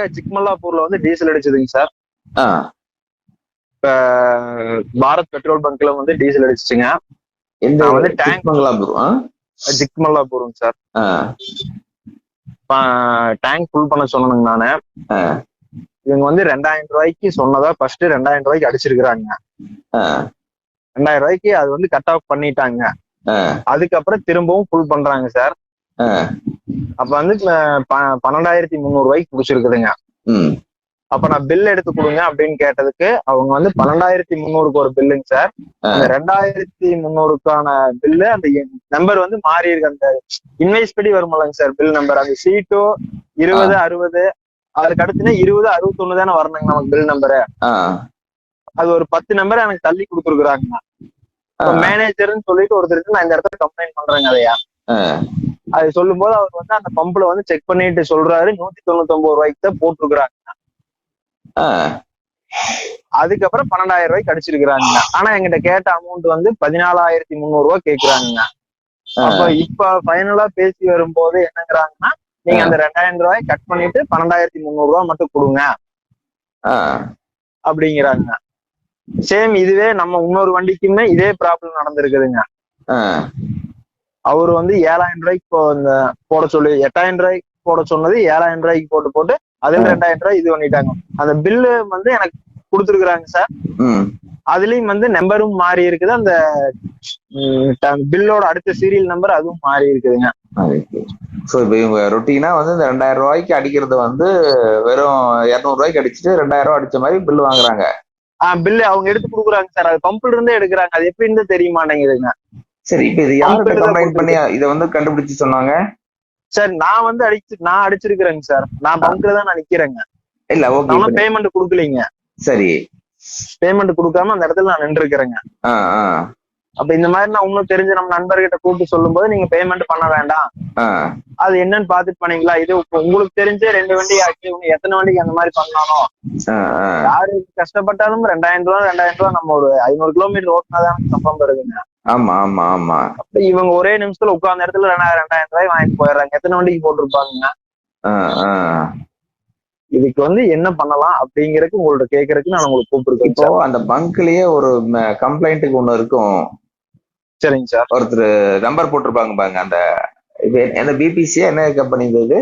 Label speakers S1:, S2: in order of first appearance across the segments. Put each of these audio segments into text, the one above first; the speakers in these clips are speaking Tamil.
S1: கர்நாடகா சிக்மல்லாப்பூர்ல வந்து டீசல் அடிச்சதுங்க சார். பாரத் பெட்ரோல் பங்க்ல வந்து டீசல் அடிச்சுச்சுங்க.
S2: எந்த
S1: நான் வந்து
S2: மங்களாபுரம் ஆ?
S1: சிக்மல்லாப்பூருங்க சார். டேங்க் ஃபுல் பண்ண சொன்னனுங்க நானு. இவங்க வந்து ரெண்டாயிரம் ரூபாய்க்கு சொன்னதா ஃபர்ஸ்ட் ரெண்டாயிரம் ரூபாய்க்கு அடிச்சிருக்காங்க
S2: ஆ.
S1: ரெண்டாயிரம் ரூபாய்க்கு அது வந்து கட் ஆஃப் பண்ணிட்டாங்க. அதுக்கப்புறம் திரும்பவும் ஃபுல் பண்றாங்க சார். அப்ப வந்து பன்னெண்டாயிரத்தி முந்நூறு ரூபாய்க்கு பிடிச்சிருக்குதுங்க. அப்ப நான் பில் எடுத்து கொடுங்க அப்படின்னு கேட்டதுக்கு அவங்க வந்து பன்னெண்டாயிரத்தி முந்நூறுக்கு ஒரு பில்லுங்க சார் அந்த ரெண்டாயிரத்தி முந்நூறுக்கான பில்லு அந்த நம்பர் வந்து மாறி இருக்கு. அந்த இன்வைஸ் படி வருமில்லங்க சார் பில் நம்பர் அந்த சீட்டோ இருபது அறுபது அதுக்கு அடுத்துனா இருபது அறுபத்தொன்னு தானே வரணுங்க நமக்கு பில் நம்பரு அது ஒரு பத்து நம்பர் எனக்கு தள்ளி கொடுத்துருக்குறாங்க. மேனேஜர்னு சொல்லிட்டு ஒருத்தருக்கு நான் இந்த இடத்துல கம்ப்ளைண்ட் பண்றேங்க அதையா அது சொல்லும்போது அவர் வந்து அந்த பம்புல வந்து செக் பண்ணிட்டு சொல்றாரு நூத்தி தொண்ணூத்தி ஒன்பது ரூபாய்க்கு தான் போட்டிருக்கிறாங்க. அதுக்கப்புறம் பன்னெண்டாயிரம் ரூபாய்க்கு அடிச்சிருக்கிறாங்க ஆனா எங்கிட்ட கேட்ட அமௌண்ட் வந்து பதினாலாயிரத்தி முந்நூறு ரூபாய் கேக்குறாங்க. அப்ப இப்ப ஃபைனலா பேசி வரும்போது என்னங்கிறாங்கன்னா நீங்க அந்த ரெண்டாயிரம் ரூபாய் கட் பண்ணிட்டு பன்னெண்டாயிரத்தி முந்நூறு ரூபாய் மட்டும் கொடுங்க. அப்படிங்கிறாங்க சேம் இதுவே நம்ம இன்னொரு வண்டிக்குமே இதே ப்ராப்ளம் நடந்திருக்குதுங்க. அவர் வந்து ஏழாயிரம் ரூபாய்க்கு இந்த போட சொல்லி எட்டாயிரம் ரூபாய்க்கு போட சொன்னது ஏழாயிரம் ரூபாய்க்கு போட்டு போட்டு அதுல ரெண்டாயிரம் ரூபாய் இது பண்ணிட்டாங்க. அந்த பில்லு வந்து எனக்கு கொடுத்துருக்குறாங்க சார் அதுலயும் வந்து நம்பரும் மாறி இருக்குது. அந்த பில்லோட அடுத்த சீரியல் நம்பர் அதுவும் மாறி இருக்குதுங்க.
S2: ஸோ இப்போ இவங்க ரொட்டீனா வந்து இந்த ரெண்டாயிரம் ரூபாய்க்கு அடிக்கிறது வந்து வெறும் இரநூறு ரூபாய்க்கு அடிச்சுட்டு ரெண்டாயிரம் ரூபாய் அடிச்ச மாதிரி பில் வாங்குறாங்க.
S1: பில்லு அவங்க எடுத்து கொடுக்குறாங்க சார் அது பம்ப்ல இருந்தே எடுக்கிறாங்க. அது எப்படி இருந்து தெரிய மாட்டேங்குதுங்க.
S2: சரி இப்போ இது யார்கிட்ட கம்ப்ளைண்ட் பண்ணி இதை வந்து கண்டுபிடிச்சு சொன்னாங்க?
S1: சார் நான் வந்து அடிச்சு நான் அடிச்சிருக்கிறேங்க சார். நான் பம்ப்ல தான் நான் நிக்கிறேங்க.
S2: இல்ல ஓகே
S1: நான் பேமெண்ட் கொடுக்கலீங்க.
S2: சரி.
S1: பேமெண்ட் கொடுக்காம அந்த இடத்துல நான் நின்று இருக்கிறேங்க அப்ப இந்த மாதிரி நான் இன்னும் தெரிஞ்ச நம்ம நண்பர்கிட்ட கூப்பிட்டு சொல்லும்போது நீங்க பேமெண்ட் பண்ண வேண்டாம். அது என்னன்னு பாத்துட்டு பண்ணீங்களா இது உங்களுக்கு தெரிஞ்ச ரெண்டு வண்டி ஆச்சு எத்தனை வண்டிக்கு அந்த மாதிரி பண்ணாலும் யாரு கஷ்டப்பட்டாலும் ரெண்டாயிரம் ரூபா ரெண்டாயிரம் ரூபா நம்ம ஒரு ஐநூறு கிலோமீட்டர் ஓட்டினாதான் சம்பளம் வருதுங்க.
S2: ஆமா ஆமா ஆமா.
S1: இவங்க ஒரே நிமிஷத்துல உட்கார்ந்த இடத்துல ரெண்டாயிரம் ரெண்டாயிரம் ரூபாய் வாங்கிட்டு போயிடுறாங்க. எத்தனை வண்டிக்கு போட்டிருப்பாங்க இதுக்கு வந்து என்ன பண்ணலாம் அப்படிங்கறதுக்கு உங்கள்ட்ட கேக்குறதுக்கு நான் உங்களுக்கு கூப்பிட்டுருக்கேன்
S2: இப்போ அந்த பங்க்லயே ஒரு கம்ப்ளைண்ட்டுக்கு ஒண்ணு இருக்கும்.
S1: சரிங்க சார்.
S2: ஒருத்தர் நம்பர் போட்டிருப்பாங்க பாருங்க அந்த இது என்ன பிபிசியா என்ன கம்பெனி இது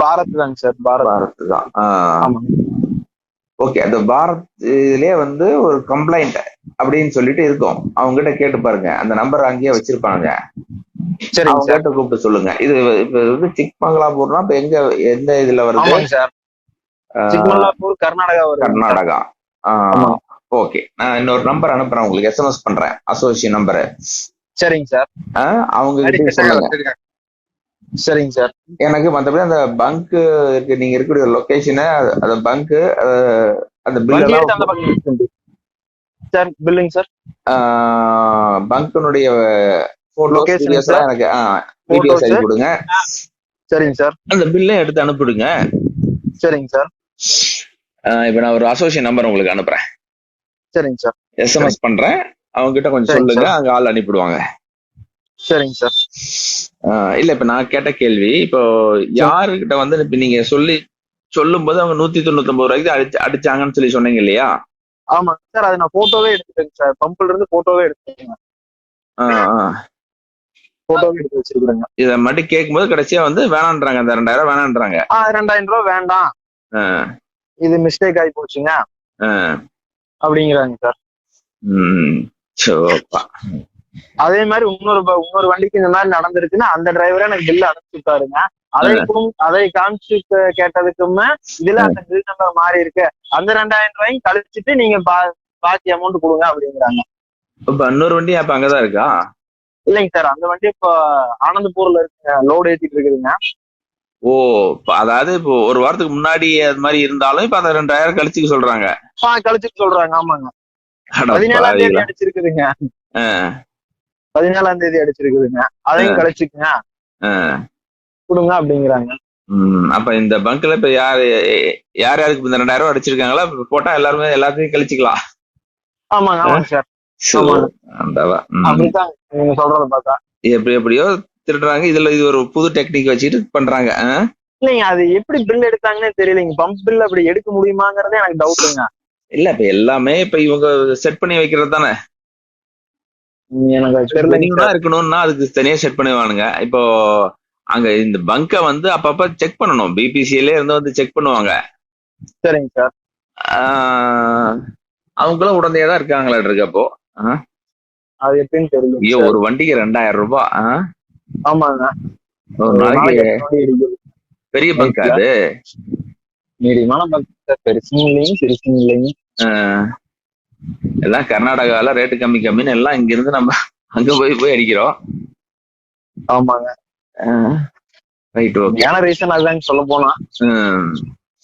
S1: பாரத் தாங்க சார் பாரத்.
S2: பாரத் தான். ஓகே அந்த பாரத் இதுலயே வந்து ஒரு கம்ப்ளைண்ட் அப்படின்னு சொல்லிட்டு இருக்கும். அவங்க கிட்ட கேட்டு பாருங்க. அந்த நம்பர் அங்கேயே வச்சிருப்பாங்க. அவங்க
S1: சார்.
S2: கிட்ட கூப்பிட்டு சொல்லுங்க. இது இப்ப வந்து சிக்மங்களாபூர்னா இப்ப எங்க எந்த இதுல வருது?
S1: சிக்மல்லாப்பூர் கர்நாடகா
S2: கர்நாடகா. ஓகே. நான் இன்னொரு நம்பர் அனுப்புறேன். உங்களுக்கு எஸ்எம்எஸ் பண்றேன். அசோசியேட் நம்பர்
S1: சரிங்க சார்.
S2: அவங்க கிட்ட சொல்லுங்க.
S1: சரிங்க சார்.
S2: எனக்கு மத்தபடி அந்த பங்க் இருக்கு. நீங்க இருக்கக்கூடிய லொகேஷனு அந்த பங்க் அந்த பில்
S1: வண்டி
S2: எல்லாம்
S1: எடுத்து அந்த பக்கம் நிறுத்துங்க. சார் பில்லுங்க சார்
S2: பங்கனுடைய லொகேஷன். எனக்கு வீடியோஸ் அனுப்பி கொடுங்க.
S1: சரிங்க சார்
S2: அந்த பில்லும் எடுத்து அனுப்பிடுங்க.
S1: சரிங்க சார்
S2: இப்ப நான் ஒரு அசோசியேட் நம்பர் உங்களுக்கு அனுப்புறேன்.
S1: சரிங்க சார்
S2: எஸ்எம்எஸ் பண்றேன். அவங்க கிட்ட கொஞ்சம் சொல்லுங்க. அங்க ஆள் அனுப்பிடுவாங்க.
S1: சரிங்க சார்
S2: இல்ல இப்ப நான் கேட்ட கேள்வி இப்போ யாருகிட்ட வந்து இப்ப நீங்க சொல்லி சொல்லும்போது அவங்க நூத்தி தொண்ணூத்தி ஒன்பது ரூபாய்க்கு அடிச்சு அடிச்சாங்கன்னு சொல்லி சொன்னீங்க இல்லையா?
S1: ஆமாங்க சார் அது நான் போட்டோவே எடுத்துட்டேங்க சார் பம்ப்ல இருந்து போட்டோவே எடுத்துட்டேங்க. போட்டோவே எடுத்து வச்சிருக்கிறேங்க.
S2: இத மட்டும் கேட்கும்போது கடைசியா வந்து வேணான்றாங்க அந்த ரெண்டாயிரம் வேணான்றாங்க.
S1: ரெண்டாயிரம் ரூபாய் வேண்டாம். இது மிஸ்டேக் ஆகி போச்சுங்க. அப்படிங்கிறாங்க சார்
S2: உம் சோப்பா.
S1: அதே மாதிரி இன்னொரு இன்னொரு வண்டிக்கு இந்த மாதிரி நடந்திருக்குன்னா அந்த டிரைவரே எனக்கு பில் அனுப்பிச்சுட்டாருங்க அதை கும்- அதை காமிச்சு கேட்டதுக்குமே இதுல அந்த பில் நம்பர் மாறி இருக்கு. அந்த ரெண்டாயிரம் ரூபாயும் கழிச்சிட்டு நீங்க பாக்கி அமௌண்ட் கொடுங்க அப்படிங்கிறாங்க.
S2: இப்ப இன்னொரு வண்டி அப்ப அங்கதான் இருக்கா?
S1: இல்லைங்க சார் அந்த வண்டி இப்போ ஆனந்தபூர்ல இருக்குங்க. லோடு ஏத்திட்டு இருக்குதுங்க.
S2: ஓ அதாவது இப்போ ஒரு வாரத்துக்கு முன்னாடி அது மாதிரி இருந்தாலும் இப்ப அந்த ரெண்டாயிரம் கழிச்சுக்க சொல்றாங்க.
S1: ஆ கழிச்சிட்டு சொல்றாங்க. ஆமாங்க. பதினேழாம் தேதி. அடிச்சிருக்குதுங்க. பதினேழாம் தேதி அடிச்சிருக்குதுங்க. அதையும் கழிச்சுக்குங்க.
S2: ஆஹ்
S1: கொடுங்க அப்படிங்கிறாங்க.
S2: அப்ப இந்த பங்க்ல இப்ப யாரு யார் யாருக்கு இந்த ரெண்டாயிரம் ரூபாய் அடிச்சிருக்காங்களோ போட்டா எல்லாருமே எல்லாத்தையும் கழிச்சுக்கலாம்.
S1: ஆமாங்க ஆமாங்க சார். அப்படித்தான் நீங்க சொல்றத பார்த்தா.
S2: எப்படி எப்படியோ திருடுறாங்க. இதுல இது ஒரு புது டெக்னிக் வச்சுட்டு பண்றாங்க?
S1: இல்லைங்க அது எப்படி பில் எடுத்தாங்கன்னே தெரியலைங்க. பம்ப் பில் அப்படி எடுக்க முடியுமாங்கிறதே எனக்கு டவுட்டுங்க
S2: இல்ல இப்ப எல்லாமே இப்ப இவங்க செட் பண்ணி வைக்கிறது தானே.
S1: எனக்கு
S2: இருக்கணும்னா அதுக்கு தனியா செட் பண்ணுவானுங்க. இப்போ அங்க இந்த பங்கை வந்து அப்பப்ப செக் பண்ணணும். பிபிசியில இருந்து வந்து செக் பண்ணுவாங்க.
S1: சரிங்க சார்
S2: அவங்களும் உடனே தான் இருக்காங்களா இருக்கு அப்போ
S1: அது எப்படின்னு தெரியல
S2: ஐயோ ஒரு வண்டிக்கு ரெண்டாயிரம் ரூபாய்
S1: ஆமாங்க.
S2: ஒரு நாளைக்கு பெரிய பங்க் அது?
S1: மீடியமான பங்க் சார் பெருசும் இல்லைங்க சிறுசும் இல்லைங்க.
S2: எல்லாம் கர்நாடகால ரேட்டு கம்மி கம்மின்னு எல்லாம் இங்க இருந்து நம்ம அங்க போய் போய் அடிக்கிறோம்.
S1: ஆமாங்க.
S2: ரைட் ஓகே
S1: ஏன ரீசன் அதுதாங்க சொல்ல போனா.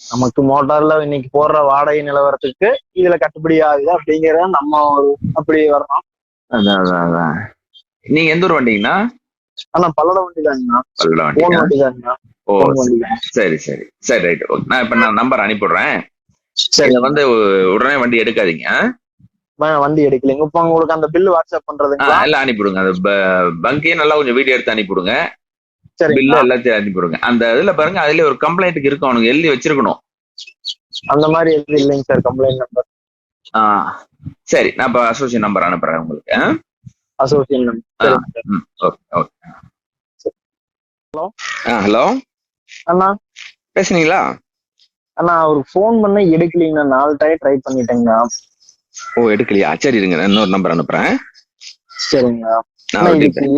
S1: நமக்கு மோட்டார்ல இன்னைக்கு போடுற வாடகை நிலவரத்துக்கு இதுல கட்டுப்படி ஆகுது அப்படிங்கறத நம்ம ஒரு அப்படி வரணும்.
S2: அதான் அதான் நீங்க எந்த ஊர் வண்டிங்கண்ணா?
S1: ஆனா பல்லட வண்டி தாங்கண்ணா
S2: பல்லட
S1: வண்டி தாங்கண்ணா
S2: ஓ சரி சரி. சரி ரைட் ஓகே நான் இப்ப நான் நம்பர் அனுப்பிடுறேன்
S1: சரி.
S2: வந்து உடனே வண்டி எடுக்காதீங்க.
S1: வண்டி எடுக்கலைங்க இப்ப உங்களுக்கு அந்த பில் வாட்ஸ்அப் பண்றதுங்களா
S2: எல்லாம் அனுப்பிவிடுங்க. அந்த பங்கே நல்லா கொஞ்சம் வீடியோ எடுத்து அனுப்பிவிடுங்க. பில்லு எல்லாத்தையும் அனுப்பிவிடுங்க. அந்த இதுல பாருங்க அதுல ஒரு கம்ப்ளைண்ட்டுக்கு இருக்கும். அவனுக்கு எழுதி வச்சிருக்கணும்.
S1: அந்த மாதிரி எதுவும் இல்லைங்க சார் கம்ப்ளைண்ட் நம்பர்
S2: ஆ சரி. நான் இப்ப அசோசியேட் நம்பர் அனுப்புறேன் உங்களுக்கு?
S1: Associate number
S2: okay okay.
S1: Hello?
S2: ஆ ஹலோ?
S1: அண்ணா?
S2: பேசுனீங்களா?
S1: அண்ணா அவருக்கு ஃபோன் பண்ண எடுக்கலீங்கண்ணா. நாலு டைம் ட்ரை பண்ணிட்டேங்கண்ணா.
S2: ஓ எடுக்கலையா. சரி இருங்க நான் இன்னொரு நம்பர் அனுப்புறேன்.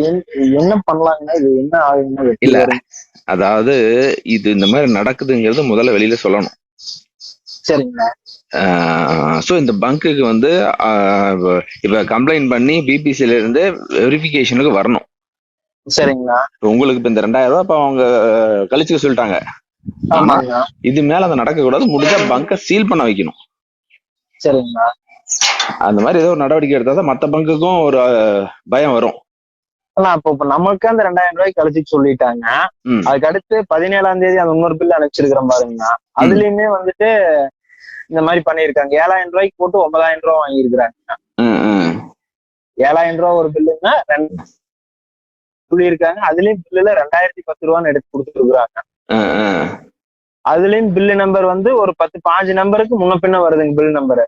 S1: என்- என்ன பண்ணலாங்கண்ணா இது என்ன ஆகுதுன்னா
S2: இல்ல. அதாவது இது இந்த மாதிரி நடக்குதுங்கிறது முதல்ல வெளியில சொல்லணும்.
S1: சரிங்கண்ணா
S2: ஸோ இந்த பங்குக்கு வந்து இப்ப கம்ப்ளைண்ட் பண்ணி பிபிசில இருந்து வெரிஃபிகேஷனுக்கு வரணும். இப்ப உங்களுக்கு இப்ப இந்த ரெண்டாயிரம் ரூபாய் இப்ப அவங்க கழிச்சுக்க சொல்லிட்டாங்க. இது மேல அதை நடக்கக்கூடாது. முடிஞ்சா பங்கை சீல் பண்ண வைக்கணும்.
S1: சரிங்கண்ணா
S2: அந்த மாதிரி ஏதோ ஒரு நடவடிக்கை எடுத்தா தான் மற்ற பங்குக்கும் ஒரு பயம் வரும்.
S1: இப்போ இப்ப நமக்கு அந்த ரெண்டாயிரம் ரூபாய்க்கு கழிச்சு சொல்லிட்டாங்க. அதுக்கு அடுத்து பதினேழாம் தேதி அந்த இன்னொரு பில் அனுப்பிச்சிருக்கிறேன் பாருங்கண்ணா அதுலயுமே வந்துட்டு இந்த மாதிரி பண்ணியிருக்காங்க. ஏழாயிரம் ரூபாய்க்கு போட்டு ஒன்பதாயிரம் ரூபாய் வாங்கியிருக்கிறாங்க. ஏழாயிரம் ரூபாய் ஒரு பில்லுங்க ரெண்டு சொல்லியிருக்காங்க. அதுலயும் பில்லுல ரெண்டாயிரத்தி பத்து ரூபான்னு எடுத்து கொடுத்துருக்குறாங்க. அதுலயும் பில்லு நம்பர் வந்து ஒரு பத்து பாஞ்சு நம்பருக்கு முன்ன பின்ன வருதுங்க பில் நம்பர்.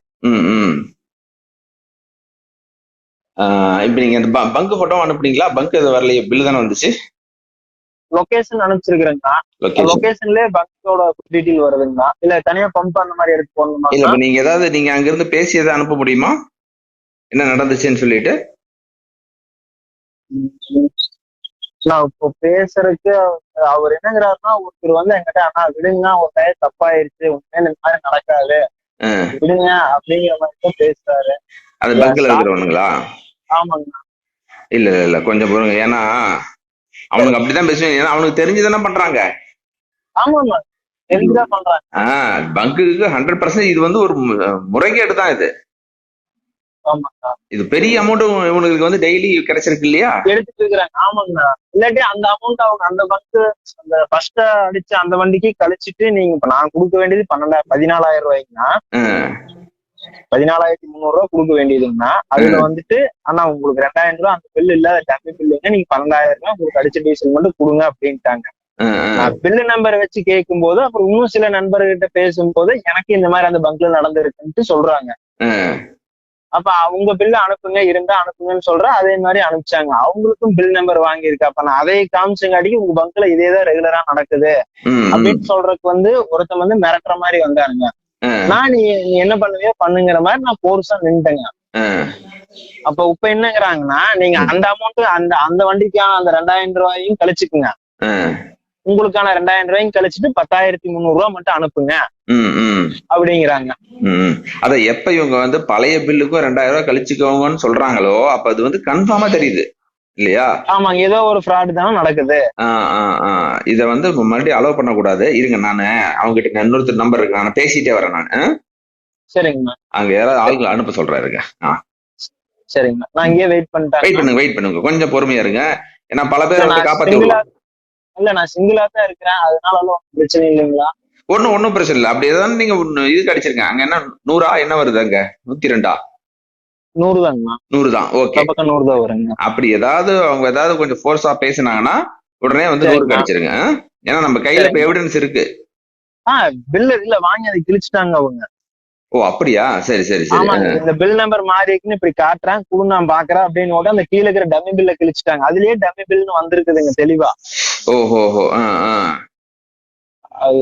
S2: இப்ப நீங்க இந்த பங்கு போட்டோ அனுப்புனீங்களா? பங்க் இது வரலையே பில்லு தானே வந்துச்சு?
S1: லொகேஷன் அனுப்பிச்சிருக்கிறேங்கண்ணா
S2: லொகேஷன்
S1: லொகேஷன்லயே பங்கோட டீட்டெயில் வருதுங்கண்ணா. இல்ல தனியா பம்ப் அந்த மாதிரி எடுத்து போடணுமா
S2: இல்ல இப்ப நீங்க ஏதாவது நீங்க அங்க இருந்து பேசி எதாவது அனுப்ப முடியுமா? என்ன நடந்துச்சுன்னு சொல்லிட்டு.
S1: நான் இப்போ பேசுறதுக்கு அவர் என்னங்கிறாருன்னா ஒருத்தர் வந்து என்கிட்ட அண்ணா விடுங்க ஒரு டயர் தப்பாயிருச்சு. உண்மையில இந்த மாதிரி நடக்காது. விடுங்க அப்படிங்கிற மாதிரி தான் பேசுறாரு.
S2: அது பங்க்ல இருக்கிறவனுங்களா
S1: ஆமாங்கண்ணா
S2: இல்ல இல்ல இல்ல கொஞ்சம் பொறுங்க. ஏன்னா அவனுக்கு அப்படிதான் பேசுவேன் ஏன்னா அவனுக்கு தெரிஞ்சுதானே பண்றாங்க. ஆஹ் பங்குக்கு ஹண்ட்ரட் பர்சன்ட் இது வந்து ஒரு முறைகேடு தான் இது. இது பெரிய அமௌண்ட் இவனுக்கு வந்து டெய்லி கிடைச்சிருக்கு இல்லையா?
S1: எடுத்துட்டு இருக்கிறாங்க. ஆமாங்கண்ணா இல்லாட்டி அந்த அமௌண்ட் அவங்க அந்த பங்கு அந்த ஃபர்ஸ்ட் அடிச்ச அந்த வண்டிக்கு கழிச்சிட்டு நீங்க நான் கொடுக்க வேண்டியது பன்னெண்டாயிரம் பதினாலாயிரம் ரூபாய்க்குண்ணா
S2: ஆஹ்,
S1: பதினாலாயிரத்தி முந்நூறு ரூபாய் கொடுக்க வேண்டியதுன்னா அதுல வந்துட்டு அண்ணா உங்களுக்கு ரெண்டாயிரம் ரூபாய் அந்த பில் இல்ல டம்மி பில்லுங்க நீங்க பன்னெண்டாயிரம் ரூபாய் உங்களுக்கு அடிச்ச டீசல் மட்டும் கொடுங்க அப்படின்ட்டாங்க. பில்லு நம்பரை வச்சு கேட்கும்போது அப்புறம் இன்னும் சில நண்பர்கிட்ட பேசும்போது எனக்கு இந்த மாதிரி அந்த பங்க்ல நடந்திருக்குன்ட்டு சொல்றாங்க. அப்ப அவங்க பில்லு அனுப்புங்க இருந்தா அனுப்புங்கன்னு சொல்ற அதே மாதிரி அனுப்பிச்சாங்க. அவங்களுக்கும் பில் நம்பர் வாங்கியிருக்கு. அப்ப நான் அதை காமிச்சங்காட்டிக்கு உங்க பங்க்ல இதேதான் ரெகுலரா நடக்குது. அப்படின்னு சொல்றதுக்கு வந்து ஒருத்தன் வந்து மிரட்டுற மாதிரி வந்தாருங்க நான் நீ நீ என்ன பண்ணுவியோ பண்ணுங்கிற மாதிரி நான் போர்ஸா நின்ட்டேங்க. அப்ப இப்ப என்னங்கிறாங்கன்னா நீங்க அந்த அமௌண்ட் அந்த அந்த வண்டிக்கான அந்த ரெண்டாயிரம் ரூபாயும் கழிச்சுக்குங்க. உங்களுக்கான ரெண்டாயிரம் ரூபாயும் கழிச்சிட்டு பத்தாயிரத்தி முந்நூறு ரூபாய் மட்டும் அனுப்புங்க. அப்படிங்கிறாங்க.
S2: அத எப்ப இவங்க வந்து பழைய பில்லுக்கும் ரெண்டாயிரம் ரூபாய் கழிச்சுக்கோங்கன்னு சொல்றாங்களோ அப்ப அது வந்து கன்ஃபார்மா தெரியுது இல்லையா?
S1: ஆமாங்க ஏதோ ஒரு ஃப்ராடு தானே நடக்குது.
S2: இத வந்து மறுபடியும் அலோவ் பண்ணக்கூடாது. இருங்க நானு அவங்க கிட்ட இன்னொருத்தர் நம்பர் இருக்கு. நான் பேசிட்டே வரேன் நான்.
S1: சரிங்கண்ணா
S2: அங்க யாராவது ஆளுங்களை அனுப்ப சொல்றாருங்க
S1: சரிங்கண்ணா நான் இங்கேயே வெயிட்
S2: வெயிட்
S1: பண்ணிட்டேன்
S2: பண்ணுங்க வெயிட் பண்ணுங்க. கொஞ்சம் பொறுமையா இருங்க. ஏன்னா பல பேர் வந்து காப்பாத்தி
S1: இல்ல நான் சிங்கிளா தான் இருக்கிறேன். அதனால ஒன்றும் பிரச்சனை இல்லைங்களா?
S2: ஒண்ணும் ஒண்ணும் பிரச்சனை இல்லை. அப்படி ஏதாவது நீங்க இது கிடைச்சிருங்க. அங்க என்ன நூறா? என்ன வருது அங்க? நூத்தி ரெண்டா?
S1: நூறு தாங்கண்ணா
S2: நூறு தான் ஓகே
S1: பக்கம் நூறு தான் வருங்க.
S2: அப்படி ஏதாவது அவங்க ஏதாவது கொஞ்சம் ஃபோர்ஸா பேசுனாங்கன்னா உடனே வந்து நூறு
S1: சரிங்க.
S2: கிடைச்சிருங்க. ஏன்னா நம்ம கையில இப்ப எவிடன்ஸ் இருக்கு.
S1: ஆஹ் பில் இல்ல வாங்கி அதை கிழிச்சிட்டாங்க அவங்க.
S2: ஓ அப்படியா? சரி சரி சரி.
S1: இந்த பில் நம்பர் மாறி இருக்குன்னு இப்படி காட்டுறேன். குடு நான் பாக்குறேன் அப்படின்னு கூட அந்த கீழே இருக்கிற டம்மி பில்ல கிழிச்சிட்டாங்க. அதுலயே டம்மி பில்னு வந்திருக்குதுங்க தெளிவா.
S2: ஓஹோ
S1: அது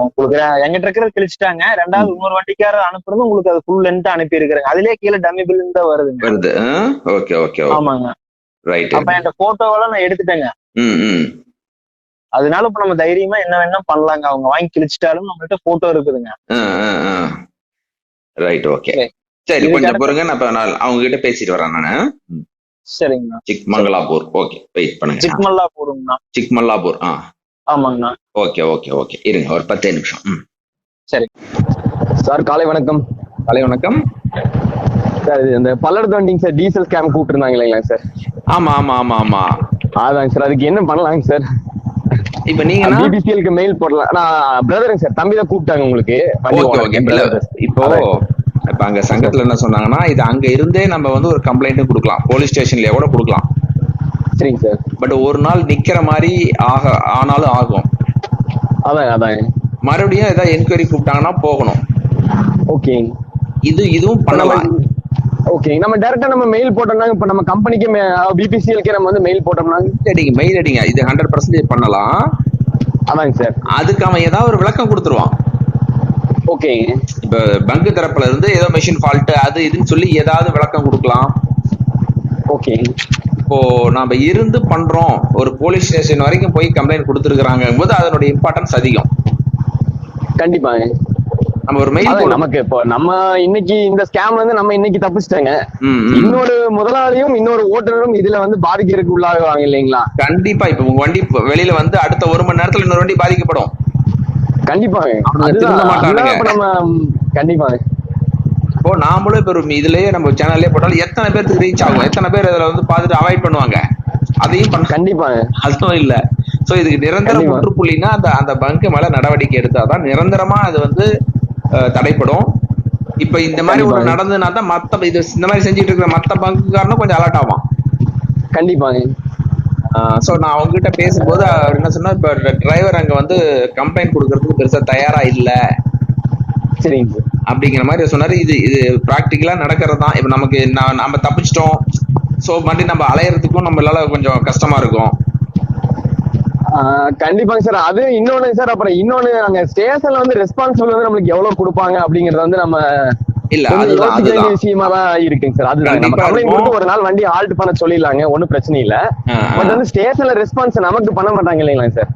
S1: உங்களுக்கு எங்கிட்ட இருக்கிறது கிழிச்சிட்டாங்க ரெண்டாவது இன்னொரு வண்டிக்காரர் அனுப்புறது உங்களுக்கு அது ஃபுல் லென்த் அனுப்பி இருக்கிறாங்க அதுலயே கீழே டம்மி பில் தான் வருதுங்க.
S2: வருது. ஓகே ஓகே
S1: ஆமாங்க.
S2: ரைட்
S1: அப்ப என்கிட்ட போட்டோவெல்லாம் நான் எடுத்துட்டேங்க. அதனால இப்ப நம்ம தைரியமா என்ன வேணா பண்ணலாங்க. அவங்க வாங்கி கிழிச்சிட்டாலும் நம்மள்ட்ட போட்டோ இருக்குதுங்க.
S2: ரைட் ஓகே
S1: சரி.
S2: கொஞ்சம் பொறுங்க. நான் அவங்க கிட்ட பேசிட்டு வரேன் நானு.
S1: சரிங்கண்ணா
S2: சிக்மங்கலாப்பூர் ஓகே வெயிட் பண்ணுங்க.
S1: சிக்மல்லா போடுங்கண்ணா
S2: சிக்மல்லாப்பூர் ஆ.
S1: ஆமாங்கண்ணா.
S2: Okay okay okay. இருங்க ஒரு பத்தே நிமிஷம். ம்.
S3: சார். காலை வணக்கம்.
S2: காலை வணக்கம்.
S3: சார் இது இந்த பல்லடத்து வண்டிங்க சார் டீசல் ஸ்கேம் கூப்பிட்டுருந்தாங்க இல்லைங்களா சார்?
S2: ஆமா ஆமா ஆமா ஆமா.
S3: அதாங்க சார் அதுக்கு என்ன பண்ணலாங்க சார்?
S2: இப்ப நீங்கன்னா
S3: பிபிசிஎலுக்கு மெயில் போடலாம். நான் பிரதருங்க சார் தம்பி தான் கூப்பிட்டாங்க உங்களுக்கு.
S2: இப்போ இப்ப அங்க சங்கத்துல என்ன சொன்னாங்கன்னா இது அங்க இருந்தே நம்ம வந்து ஒரு கம்ப்ளைண்ட்டும் கொடுக்கலாம். போலீஸ் ஸ்டேஷன்லயே கூட கொடுக்கலாம்.
S3: சரிங்க சார்?
S2: பட் ஒரு நாள் நிக்கிற மாதிரி ஆக ஆனாலும் ஆகும்.
S3: அதான் அதான்.
S2: மறுபடியும் ஏதாவது என்கொயரி கூப்பிட்டாங்கன்னா போகணும்.
S3: ஓகே.
S2: இது இதுவும் பண்ணலாம்.
S3: ஓகே நம்ம டேரக்டா நம்ம மெயில் போட்டோம்னா இப்ப நம்ம கம்பெனிக்கு பிபிசிஎலுக்கே நம்ம வந்து மெயில் போட்டோம்னா?
S2: அடிங்க மெயில் அடிங்க. இது ஹண்ட்ரட் பர்சன்டேஜ் பண்ணலாம்.
S3: அதாங்க சார்.
S2: அதுக்கு அவன் ஏதாவது ஒரு விளக்கம் கொடுத்துருவான்.
S3: ஓகே.
S2: இப்ப பங்கு தரப்புல இருந்து ஏதோ மெஷின் ஃபால்ட் அது இதுன்னு சொல்லி ஏதாவது விளக்கம் கொடுக்கலாம்.
S3: ஓகே.
S2: இப்போ நாம இருந்து பண்றோம். ஒரு போலீஸ் ஸ்டேஷன் வரைக்கும் போய் கம்ப்ளைண்ட் கொடுத்துருக்காங்க போது அதனுடைய இம்பார்ட்டன்ஸ் அதிகம்.
S3: கண்டிப்பாங்க
S2: நம்ம ஒரு மெயில்
S3: நமக்கு இப்போ நம்ம இன்னைக்கு இந்த ஸ்கேம்ல இருந்து நம்ம இன்னைக்கு தப்பிச்சிட்டோங்க. இன்னொரு முதலாளியும் இன்னொரு ஓட்டுநரும் இதுல வந்து பாதிக்கிறதுக்கு உள்ளாகுவாங்க இல்லைங்களா?
S2: கண்டிப்பா. இப்ப உங்க வண்டி வெளியில வந்து அடுத்த ஒரு மணி நேரத்துல இன்னொரு வண்டி பாதிக்கப்படும்.
S3: கண்டிப்பாங்க. நம்ம கண்டிப்பாங்க.
S2: இப்போ நாமளும் இப்ப இதுலயே நம்ம சேனல்லே போட்டாலும் எத்தனை பேருக்கு ரீச் ஆகும்? எத்தனை பேர் இதுல வந்து பார்த்துட்டு அவாய்ட் பண்ணுவாங்க? அதையும் பண்ண
S3: கண்டிப்பாங்க
S2: அதுவும் இல்ல. சோ இதுக்கு நிரந்தர
S3: கண்டிப்பா.
S2: முற்றுப்புள்ளினா அந்த அந்த பங்கு மேல நடவடிக்கை எடுத்தாதான் நிரந்தரமா அது வந்து தடைப்படும். இப்ப இந்த மாதிரி ஒரு
S3: கண்டிப்பா.
S2: நடந்ததுனா தான் மத்த இது இந்த மாதிரி செஞ்சுட்டு இருக்கிற மத்த பங்குக்காரனும் கொஞ்சம் அலர்ட் ஆவான்.
S3: கண்டிப்பாங்க
S2: சோ நான் அவங்க கிட்ட பேசும்போது அவர் என்ன சொன்னா இப்ப டிரைவர் அங்க வந்து கம்ப்ளைண்ட் கொடுக்கறதுக்கு பெருசா தயாரா இல்ல.
S3: சரிங்க. சார்
S2: அப்படிங்கிற மாதிரி சொன்னாரு. இது இது பிராக்டிக்கலா நடக்கிறது தான் இப்ப நமக்கு நா- நாம தப்பிச்சிட்டோம். சோ மறுபடியும் நம்ம அலையறதுக்கும் நம்மளால கொஞ்சம் கஷ்டமா இருக்கும்.
S3: கண்டிப்பாங்க சார். அது இன்னொன்னு சார் அப்புறம் இன்னொன்னு அங்க ஸ்டேஷன்ல வந்து ரெஸ்பான்சிபிள் வந்து நம்மளுக்கு எவ்வளவு கொடுப்பாங்க அப்படிங்கறது வந்து நம்ம
S2: இல்ல அதுதான்
S3: விஷயமா தான் இருக்குங்க சார். அதுதான். நம்ம கம்ப்ளைண்ட் ஒரு நாள் வண்டி ஆல்ட் பண்ண சொல்லிடலாங்க. ஒன்றும் பிரச்சனை இல்ல. பட் வந்து ஸ்டேஷன்ல ரெஸ்பான்ஸ் நமக்கு பண்ண மாட்டாங்க இல்லைங்களா சார்.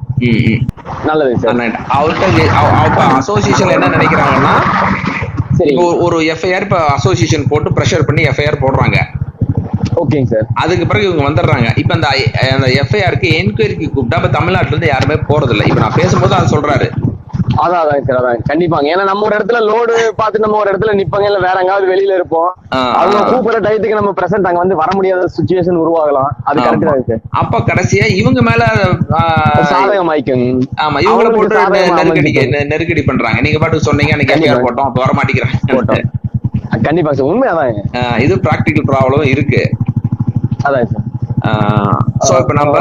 S3: நல்லதுங்க சார்.
S2: அவர்கிட்ட அசோசியேஷன்ல என்ன நினைக்கிறாங்கன்னா ஒரு எஃப்ஐஆர் இப்ப அசோசியேஷன் போட்டு ப்ரெஷர் பண்ணி எஃப்ஐஆர் போடுறாங்க.
S3: ஓகேங்க சார்
S2: அதுக்கு பிறகு இவங்க வந்துடுறாங்க. இப்ப அந்த அந்த எஃப்ஐஆருக்கு என்கொயரிக்கு கூப்பிட்டா இப்ப தமிழ்நாட்டுல இருந்து யாருமே போறது இல்ல இப்ப நான் பேசும்போது அதை சொல்றாரு.
S3: அதான் அதான் சார் அதான். கண்டிப்பாங்க. ஏன்னா நம்ம ஒரு இடத்துல லோடு பார்த்து நம்ம ஒரு இடத்துல நிப்பாங்க இல்ல வேற எங்காவது வெளியில இருப்போம். அவங்க. கூப்பிடுற டயத்துக்கு நம்ம பிரசன்ட் அங்க வந்து வர முடியாத சுச்சுவேஷன் உருவாகலாம். அது கரெக்ட் சார்
S2: அப்ப கடைசியா இவங்க மேல
S3: சாதகம் ஆயிக்கும்
S2: ஆமா இவங்கள போட்டு நெருக்கடி நெருக்கடி பண்றாங்க. நீங்க பாட்டு சொன்னீங்க அன்னைக்கு. எஃப்ஐஆர் போட்டோம் அப்ப வர மாட்டேங்கிறாங்க
S3: கண்டிப்பா சார். உண்மை அதான்
S2: ஆ, இது பிராக்டிக்கல் ப்ராப்ளம் இருக்கு.
S3: அதான் சார்.
S2: சோ இப்ப நம்ம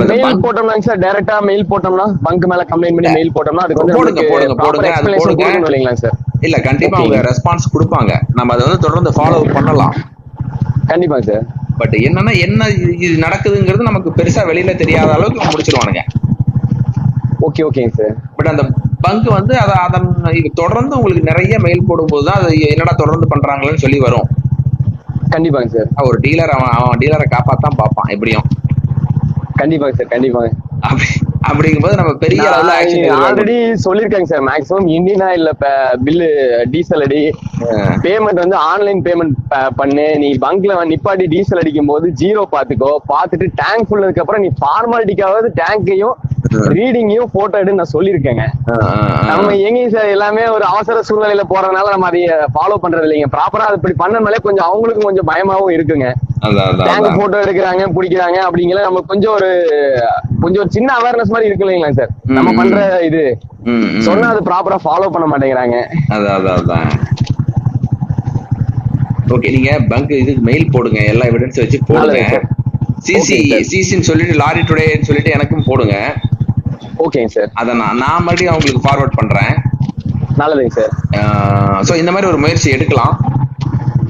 S3: மெயில்
S2: பங்க்
S3: போட்டோம்னாங்க சார் டைரக்டா மெயில் போட்டோம்னா பங்க் மேல கம்ப்ளைண்ட் பண்ணி மெயில் போட்டோம்னா அதுக்கு வந்து
S2: போடுங்க, போடுங்க, போடுங்க, அது
S3: explanation
S2: போடுங்க.
S3: கொடுக்கணும் இல்லைங்களா சார்
S2: இல்ல கண்டிப்பா. அவங்க ரெஸ்பான்ஸ் கொடுப்பாங்க. நம்ம அதை வந்து தொடர்ந்து ஃபாலோ பண்ணலாம்.
S3: கண்டிப்பா சார்
S2: பட் என்னன்னா என்ன இது நடக்குதுங்கிறது நமக்கு பெருசா வெளியில தெரியாத அளவுக்கு முடிச்சிருவானுங்க.
S3: ஓகே ஓகேங்க சார்
S2: பட் அந்த பங்க் வந்து அதை அதன் இது தொடர்ந்து உங்களுக்கு நிறைய மெயில் போடும்போது தான் அது என்னடா தொடர்ந்து பண்றாங்களேன்னு சொல்லி வரும்.
S3: கண்டிப்பாங்க சார்
S2: ஒரு டீலர் அவன் அவன் டீலரை காப்பாத்தான் பார்ப்பான் எப்படியும்.
S3: கண்டிப்பாங்க சார் கண்டிப்பாங்க.
S2: அப்படி அப்படிங்கும்போது நம்ம பெரிய அளவுல
S3: ஆல்ரெடி சொல்லிருக்காங்க சார். மேக்ஸிமம் இந்தியனா இல்ல பில்லு டீசல் அடி. பேமெண்ட் வந்து ஆன்லைன் பேமெண்ட் பண்ணு. நீ பங்க்ல நிப்பாட்டி டீசல் அடிக்கும் போது ஜீரோ பாத்துக்கோ. பாத்துட்டு டேங்க் ஃபுல்லதுக்கு அப்புறம் நீ ஃபார்மாலிட்டிக்காவது டேங்கையும் ரீடிங்கையும் போட்டோ எடுன்னு நான் சொல்லியிருக்கேங்க. நம்ம எங்கேயும் சார் எல்லாமே ஒரு அவசர சூழ்நிலையில போறதுனால நம்ம அதை ஃபாலோ பண்றது இல்லைங்க. ப்ராப்பரா அது இப்படி பண்ணனாலே கொஞ்சம் அவங்களுக்கும் கொஞ்சம் பயமாவும் இருக்குங்க. டேங்க். போட்டோ எடுக்கிறாங்க பிடிக்கிறாங்க அப்படிங்கிற நமக்கு கொஞ்சம் ஒரு கொஞ்சம் ஒரு சின்ன அவேர்னஸ் மாதிரி இருக்கு இல்லைங்களா சார்? நம்ம பண்ற இது. சொன்னா அது ப்ராப்பரா ஃபாலோ பண்ண மாட்டேங்கிறாங்க.
S2: அதான் அதான் அதான். ஓகே நீங்க பங்க் இதுக்கு மெயில் போடுங்க. எல்லா எவிடன்ஸ் வச்சு போடுங்க. சிசி. சிசின்னு சொல்லிட்டு லாரி டுடேன்னு சொல்லிட்டு எனக்கும் போடுங்க.
S3: ஓகேங்க சார்.
S2: அதை நான் நான் மறுபடியும் அவங்களுக்கு ஃபார்வர்ட் பண்றேன்.
S3: நல்லதுங்க சார்.
S2: ஸோ இந்த மாதிரி ஒரு முயற்சி எடுக்கலாம்.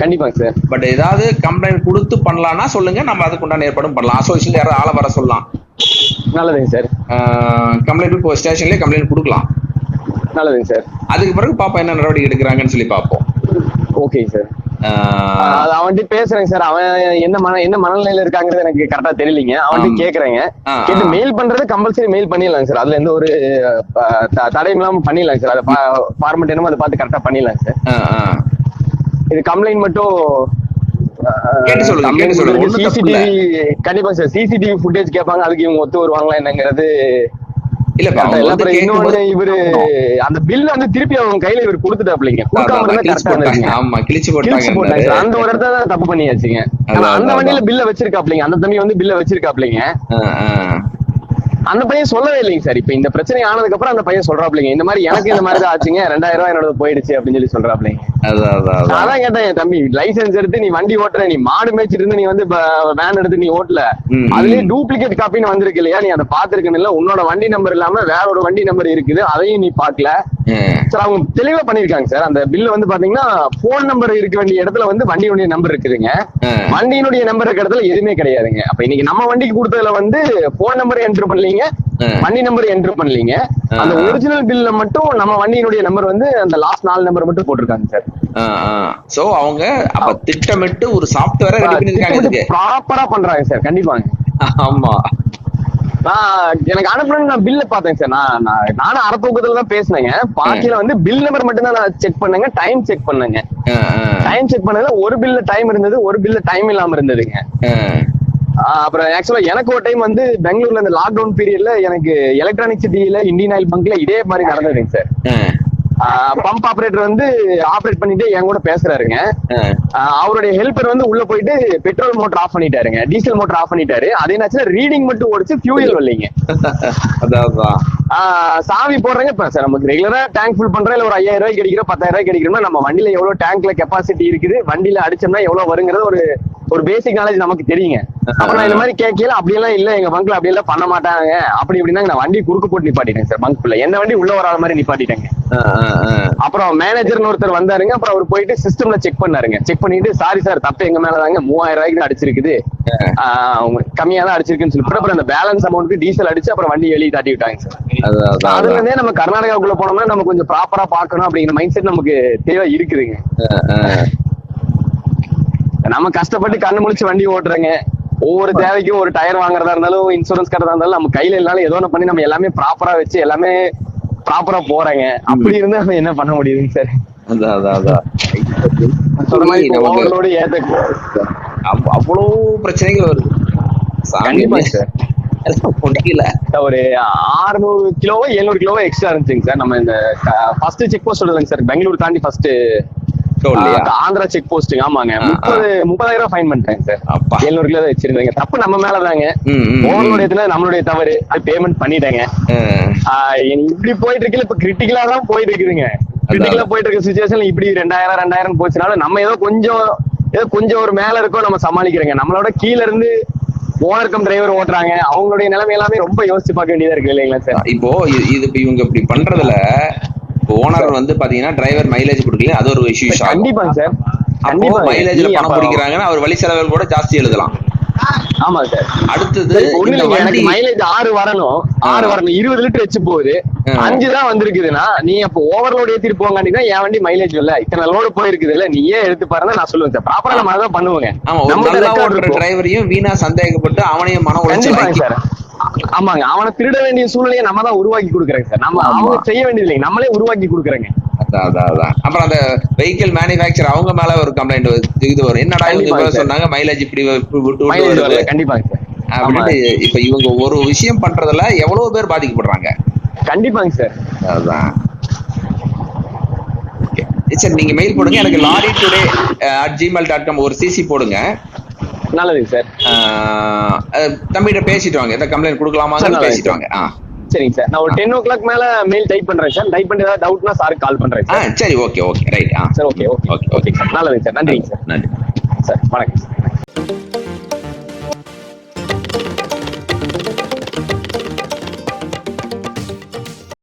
S3: கண்டிப்பாங்க சார்.
S2: பட் ஏதாவது கம்ப்ளைண்ட் கொடுத்து பண்ணலாம்னா சொல்லுங்க. நம்ம அதுக்கு உண்டான ஏற்பாடும் பண்ணலாம். அசோசியேஷன் யாராவது ஆளை வர சொல்லலாம்.
S3: நல்லதுங்க சார்.
S2: கம்ப்ளைண்ட் இப்போ ஸ்டேஷன்லேயே கம்ப்ளைண்ட் கொடுக்கலாம்.
S3: நல்லதுங்க சார்.
S2: அதுக்கு பிறகு பாப்பா என்ன நடவடிக்கை எடுக்கிறாங்கன்னு சொல்லி பார்ப்போம்
S3: ஓகேங்க சார். அவன்கிட்ட பேசுறேங்க சார். அவன் என்ன மன என்ன மனநிலையில இருக்காங்கிறது எனக்கு கரெக்டா தெரியலீங்க. அவன்கிட்ட. கேக்குறேங்க. கேட்டு. மெயில் பண்றது கம்பல்சரி மெயில் பண்ணிடலாங்க சார். அதுல எந்த ஒரு தடையும் இல்லாம பண்ணிடலாங்க சார். அதை ஃபார்மெட் என்னமோ அதை பார்த்து கரெக்டா பண்ணிடலாங்க சார். இது கம்ப்ளைண்ட் மட்டும்
S2: கேட்டு சொல்லுங்க, கேட்டு சொல்லுங்க. ஒண்ணும் தப்பு இல்ல.
S3: சிசிடிவி கண்டிப்பா சார். சிசிடிவி ஃபுட்டேஜ் கேட்பாங்க அதுக்கு இவங்க ஒத்து வருவாங்களா என்னங்கிறது
S2: இல்லப்பா
S3: இன்னொன்னு இவரு அந்த பில் வந்து திருப்பி அவங்க கையில இவர் கொடுத்துட்டாப்லைங்க கொடுக்காம
S2: ஆமா கிழிச்சு
S3: போட்டாங்க. அந்த ஒரு இடத்துல தான் தப்பு பண்ணியாச்சுங்க. அந்த வண்டியில பில்ல வச்சிருக்காப்லைங்க அந்த தம்பி வந்து பில்ல வச்சிருக்காப்லைங்க அந்த பையன் சொல்லவே இல்லைங்க சார். இப்ப இந்த பிரச்சனை ஆனதுக்கு அப்புறம் அந்த பையன் சொல்றாப்லைங்க இந்த மாதிரி எனக்கு இந்த மாதிரி தான் ஆச்சுங்க. ரெண்டாயிரம் ரூபாய் என்னோட போயிடுச்சு அப்படின்னு சொல்லி சொல்றாப்லைங்க
S2: அதான்
S3: கேட்டேன் என் தம்பி லைசென்ஸ் எடுத்து நீ வண்டி ஓட்டுற நீ மாடு மேய்ச்சிட்டு இருந்து நீ வந்து வேன் எடுத்து நீ ஓட்டல. அதுலயே. டூப்ளிகேட் காப்பின்னு வந்திருக்கு இல்லையா? நீ அதை பாத்துருக்கணும் இல்ல. உன்னோட வண்டி நம்பர் இல்லாம வேற ஒரு வண்டி நம்பர் இருக்குது. அதையும் நீ பாக்கல சார் அவங்க தெளிவா பண்ணிருக்காங்க சார் அந்த பில்ல வந்து பாத்தீங்கன்னா போன் நம்பர் இருக்க வேண்டிய இடத்துல வந்து வண்டியுடைய நம்பர் இருக்குதுங்க. வண்டியினுடைய நம்பர் இருக்க இடத்துல எதுவுமே கிடையாதுங்க. அப்ப இன்னைக்கு நம்ம வண்டிக்கு கொடுத்ததுல வந்து போன் நம்பர் என்டர் பண்ணலீங்க. வண்டி நம்பர் என்டர் பண்ணலீங்க. அந்த. ஒரிஜினல் பில்ல மட்டும் நம்ம வண்டியினுடைய நம்பர் வந்து அந்த லாஸ்ட் நாலு நம்பர் மட்டும் போட்டிருக்காங்க சார்.
S2: சோ அவங்க அப்ப திட்டமிட்டு ஒரு சாஃப்ட்வேரை ரெடி பண்ணிருக்காங்க
S3: ப்ராப்பரா பண்றாங்க சார் கண்டிப்பாங்க.
S2: ஆமா.
S3: நான் எனக்கு அனுப்புறேன்னு நான் பில்ல பார்த்தேன் சார். நான் நான் நானும் அரை தூக்கத்துல தான் பேசினேங்க. பாக்கியில வந்து பில் நம்பர் மட்டும் தான் நான் செக் பண்ணேங்க டைம் செக் பண்ணேங்க. டைம் செக் பண்ணதுல ஒரு பில்ல டைம் இருந்தது ஒரு பில்ல டைம் இல்லாம இருந்ததுங்க. அப்புறம் ஆக்சுவலா எனக்கு ஒரு டைம் வந்து பெங்களூர்ல இந்த லாக்டவுன் பீரியட்ல எனக்கு எலக்ட்ரானிக் சிட்டியில இந்தியன் ஆயில் பங்க்ல இதே மாதிரி நடந்ததுங்க சார் பம்ப் ஆபரேட்டர் வந்து ஆபரேட் பண்ணிட்டு என் கூட பேசுறாருங்க. அவருடைய ஹெல்ப்பர் வந்து உள்ள போயிட்டு பெட்ரோல் மோட்டர் ஆஃப் பண்ணிட்டாருங்க. டீசல் மோட்டர் ஆஃப் பண்ணிட்டாரு. அது என்னாச்சுன்னா ரீடிங் மட்டும் ஓடிச்சு ஃபியூயல் வரலைங்க. சாவி போடுறேங்க. இப்ப சார் நமக்கு ரெகுலரா டேங்க் ஃபுல் பண்றோம். இல்ல ஒரு ஐயாயிரம் ரூபாய்க்கு கிடைக்கிறோம் பத்தாயிரம் ரூபாய்க்கு கிடைக்கிறோம்னா நம்ம வண்டியில எவ்வளவு டேங்க்ல கெப்பாசிட்டி இருக்குது வண்டியில அடிச்சோம்னா எவ்வளவு வருங்கிறது ஒரு ஒரு பேசிக் நாலேஜ் நமக்கு தெரியுங்க. அப்ப நான் இந்த மாதிரி கேட்கல அப்படியெல்லாம் இல்ல எங்க பங்க்ல அப்படி எல்லாம் பண்ண மாட்டாங்க. அப்படி இப்படின்னா நான் வண்டி குறுக்கு போட்டு நிப்பாட்டிட்டேன் சார் பங்க்குள்ள எந்த வண்டி உள்ள வராத மாதிரி நிப்பாட்டிட்டேங்க. அப்புறம் மேனேஜர்னு ஒருத்தர் வந்தாருங்க அப்புறம் அவர் போயிட்டு சிஸ்டம்ல செக் பண்ணாருங்க. செக் பண்ணிட்டு சாரி சார் தப்பு எங்க மேலதாங்க மூவாயிரம் ரூபாய்க்கு தான் அடிச்சிருக்குது கம்மியா தான் அடிச்சிருக்குன்னு சொல்லி. அப்புறம் அந்த பேலன்ஸ் அமௌண்ட்க்கு டீசல் அடிச்சு அப்புறம் வண்டி வெளியே தாட்டி விட்டாங்க சார் அதுல இருந்தே நம்ம கர்நாடகாவுக்குள்ள போனோம்னா நம்ம கொஞ்சம் ப்ராப்பரா பார்க்கணும் அப்படிங்கிற மைண்ட் செட் நமக்கு தெளிவா இருக்குதுங்க. நம்ம கஷ்டப்பட்டு கண்ணு முழிச்சு வண்டி ஓட்டுறோங்க. ஒவ்வொரு தேவைக்கும் ஒரு டயர் வாங்குறதா இருந்தாலும் இன்சூரன்ஸ் கட்டுறதா இருந்தாலும் நம்ம கையில இல்லனாலும் ஏதோ ஒண்ணு பண்ணி நம்ம எல்லாமே ப்ராப்பரா வச்சு எல்லாமே ப்ராப்பரா போறேங்க. அப்படி இருந்தா நம்ம என்ன பண்ண முடியுதுங்க சார்
S2: அதான் அதான் அதான்.
S3: சொல்ற மாதிரி
S2: நமக்கு
S3: ஓவர்லோடு ஏத்த
S2: அவ்- அவ்வளவு பிரச்சனைகள் வருது.
S3: கண்டிப்பா சார் ஒரு ஆறுநூறு கிலோவோ எழுநூறு கிலோவோ எக்ஸ்ட்ரா இருந்துச்சுங்க சார் நம்ம இந்த ஃபர்ஸ்ட் செக் போஸ்ட் இல்லைங்க சார் பெங்களூர் தாண்டி ஃபர்ஸ்ட்
S2: இல்லையா?
S3: ஆந்திரா செக் போஸ்ட் ஆமாங்க. முப்பது முப்பதாயிரம் ஃபைன் பண்ணிட்டேங்க சார்.
S2: அப்பா.
S3: எழுநூறு கிலோ வச்சிருந்தேங்க. தப்பு நம்ம மேலதாங்க. ஓவர்லோடு நம்மளுடைய தவறு. அது பேமெண்ட் பண்ணிட்டேங்க. இப்படி போயிட்டு இருக்குல்ல இப்ப கிரிட்டிக்கலா தான் போயிட்டு இருக்குதுங்க. கிரிட்டிக்கலா போயிட்டு இருக்க சுச்சுவேஷன்ல இப்படி ரெண்டாயிரம் ரெண்டாயிரம் போச்சுனால நம்ம ஏதோ கொஞ்சம் ஏதோ கொஞ்சம் ஒரு மேல இருக்கோ நம்ம சமாளிக்கிறோங்க. நம்மளோட கீழ இருந்து ஓனர் கம் டிரைவர் ஓட்டுறாங்க. அவங்களுடைய நிலைமை எல்லாமே ரொம்ப யோசிச்சு பார்க்க வேண்டியதா இருக்கு இல்லைங்களா சார்?
S2: இப்போ இது இவங்க இப்படி பண்றதுல ஓனர் வந்து பாத்தீங்கன்னா டிரைவர் மைலேஜ் கொடுக்கல அது ஒரு இஷ்யூ
S3: கண்டிப்பாங்க சார்
S2: அப்போ
S3: கண்டிப்பா.
S2: மைலேஜ்ல
S3: நீ
S2: பணம் பிடிக்கிறாங்கன்னா அவர் வழி செலவுகள் கூட ஜாஸ்தி எழுதலாம்.
S3: ஆமா சார்
S2: அடுத்தது
S3: எனக்கு மைலேஜ் ஆறு வரணும். ஆறு வரணும். இருபது லிட்டர் வச்சு போகுது. அஞ்சு தான் வந்திருக்குதுன்னா நீ அப்ப ஓவர்லோட் ஏத்திட்டு போங்காண்டினா என் வண்டி மைலேஜ் இல்ல. இத்தனை லோடு போயிருக்குது இல்ல. நீயே எடுத்து பாருங்க நான் சொல்லுவேன் சார் ப்ராப்பரா நம்ம அதான் பண்ணுவோங்க.
S2: ஆமா ஒரு. டிரைவரையும் வீணா சந்தேகப்பட்டு அவனையும் மன ஆக்கி
S3: சார் ஆமாங்க அவனை திருட வேண்டிய சூழ்நிலையை நம்ம தான் உருவாக்கி கொடுக்குறேங்க சார். நம்ம. அவங்க செய்ய வேண்டியது இல்லைங்க நம்மளே உருவாக்கி கொடுக்குறேங்க.
S2: அதான் அப்புறம் அந்த வெஹிக்கிள் மேனுஃபேக்சர் அவங்க மேல ஒரு கம்ப்ளைண்ட் இது வரும். என்னடா இவங்க. சொன்னாங்க மைலேஜ் இப்படி விட்டு
S3: ஆமா
S2: அப்படின்ட்டு இப்ப இவங்க ஒரு விஷயம் பண்றதுல எவ்வளவு பேர் பாதிக்கப்படுறாங்க?
S3: கண்டிப்பாங்க சார்.
S2: அதான். சரி நீங்க மெயில் போடுங்க. எனக்கு lorry today at Gmail dot com ஒரு சிசி போடுங்க.
S3: நல்லதுங்க சார்.
S2: தம்பிகிட்ட பேசிட்டு வாங்க. எதாவது கம்ப்ளைண்ட் கொடுக்கலாமான்னு
S3: சரி,
S2: பேசிட்டு வாங்க. ஆ.
S3: சரிங்க சார். நான் ஒரு டென் ஓ கிளாக் மேல மெயில் டைப் பண்றேன் சார். டைப் பண்ணி ஏதாவது டவுட்னா சாருக்கு கால் பண்றேன் சார்.
S2: சரி ஓகே ஓகே ரைட் ஆ.
S3: Sir okay okay
S2: okay
S3: okay sir. நல்லதுங்க சார். நன்றிங்க சார்.
S2: நன்றி.
S3: சார் வணக்கம் சார்.